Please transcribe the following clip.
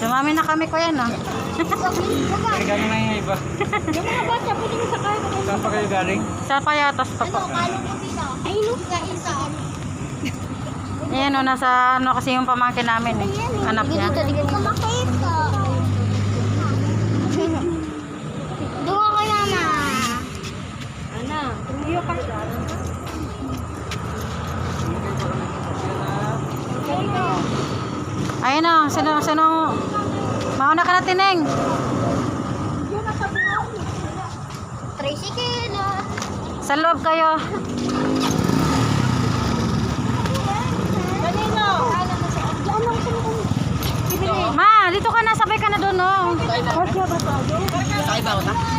Dumami na kami kuya no. Ay, gano'n na yung iba. Yung mga bata, pwede mo sakay. Saan pa kayo galing? Sa payatas pa po. Ay, no. Isa. Ayan o, nasa ano kasi yung pamangkin namin eh. Anak niya. Dungo ko mama. Ana, tumiyo ka. Ayun o, sino, sino. Mauna ka na tineng. Tricycle. Sa loob kayo. Kanino? Ano Ma, dito ka na, sabay ka na doon oh. Ba tayo? Sakay ba ako na